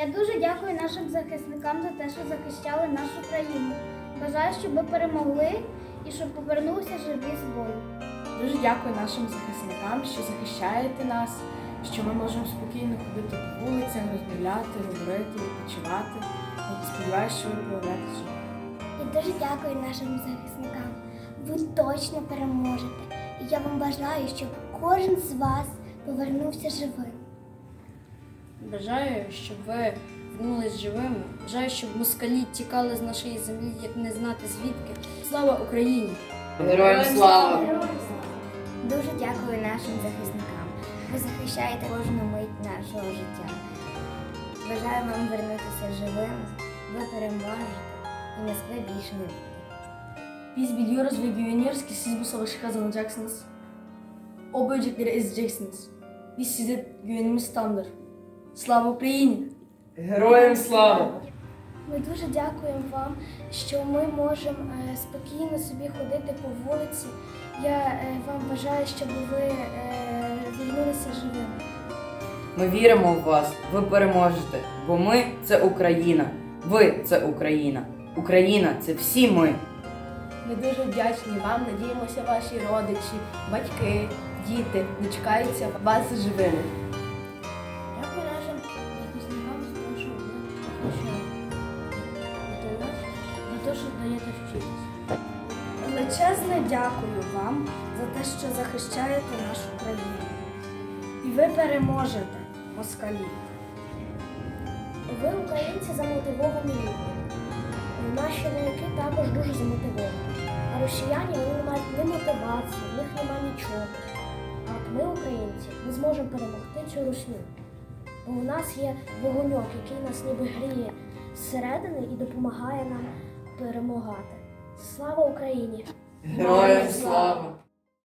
Я дуже дякую нашим захисникам за те, що захищали нашу країну. Бажаю, щоб ви перемогли і щоб повернулися живі з бою. Дуже дякую нашим захисникам, що захищаєте нас, що ми можемо спокійно ходити по вулицям, розмовляти, говорити, відпочивати. Сподіваюся, що ви повернетеся. живі. І дуже дякую нашим захисникам. Ви точно переможете. І я вам бажаю, щоб кожен з вас повернувся живим. Бажаю, щоб ви вернулись живими. Бажаю, щоб москалі тікали з нашої землі, як не знати звідки. Слава Україні! Героям слава! Дуже дякую нашим захисникам. Ви захищаєте кожну мить нашого життя. Бажаю вам вернутися живим. Ви переможете і Москви більше не буде. Biz biliyoruz ve güveniyoruz ki siz bu savaşı kazanacaksınız. O böcekleri ezeceksiniz. Biz size güvenimiz tamdır. Slava Ukraini! Героям слава! Ми дуже дякуємо вам, що ми можемо е, спокійно собі ходити по вулиці. Я е, вам бажаю, щоб ви вернулися живими. Ми віримо в вас, ви переможете, бо ми це Україна. Ви це Україна. Україна це всі ми. Ми дуже вдячні вам. Надіємося, ваші родичі, батьки, діти дочекаються вас живими. Нас, за те, що даєте вчитися. Величезне дякую вам за те, що захищаєте нашу країну. І ви переможете, москалі. Ви, українці, замотивовані люди. Наші вояки також дуже замотивовані. А росіяни вони не мають ні мотивації, в них немає нічого. А от ми, українці, ми зможемо перемогти цю русню. Бо у нас є вогоньок, який нас ніби гріє зсередини і допомагає нам перемагати. Слава Україні! Героям слава!